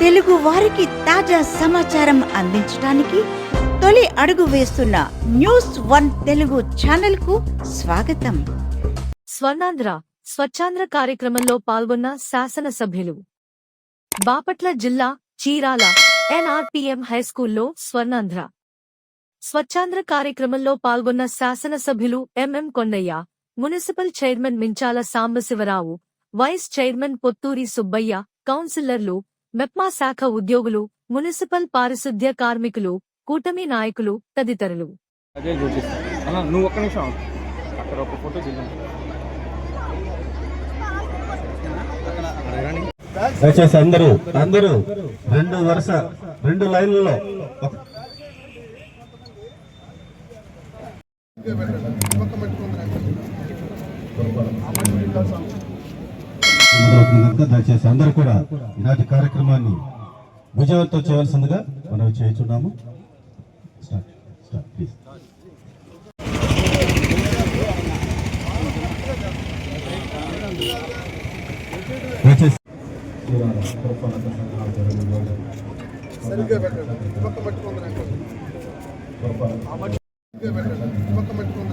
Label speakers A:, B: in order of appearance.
A: తెలుగు వారికి తాజా సమాచారం అందించడానికి తొలి అడుగు వేస్తున్న న్యూస్ వన్ తెలుగు ఛానల్కు స్వాగతం.
B: స్వర్ణాంధ్ర స్వచ్ఛాంధ్ర కార్యక్రమంలో పాల్గొన్న శాసనసభ్యులు. బాపట్ల జిల్లా చీరాల ఎన్ఆర్పిఎం హైస్కూల్లో స్వర్ణాంధ్ర. స్వచ్ఛాంధ్ర కార్యక్రమంలో పాల్గొన్న శాసనసభ్యులు M M Kondaiah municipal chairman Minchala Sambasiva Rao vice chairman Potturi Subbaiah కౌన్సిలర్లు మెప్మా శాఖ ఉద్యోగులు మున్సిపల్ పారిశుద్ధ్య కార్మికులు కూటమి నాయకులు తదితరులు.
C: అదే చూపిస్తాను అన్న నువ్వు ఒక్క నిమిషం ఆగు. అక్కడ ఒక ఫోటో దిగు
D: దయచేసి అందరూ అందరూ రెండు వరుస రెండు లైన్లలో ఒక- మొదలవుతుంది దయచేసి అందరూ కూడా ఈనాటి కార్యక్రమాన్ని విజయవంతం చేయవలసిందిగా మనం చేయించున్నాము స్టార్ట్ స్టార్ట్ ప్లీజ్
E: సరిగ్గా పెట్టండి. పక్క పట్టుకుంది నాకు సరిగ్గా పక్క పట్టుకుంది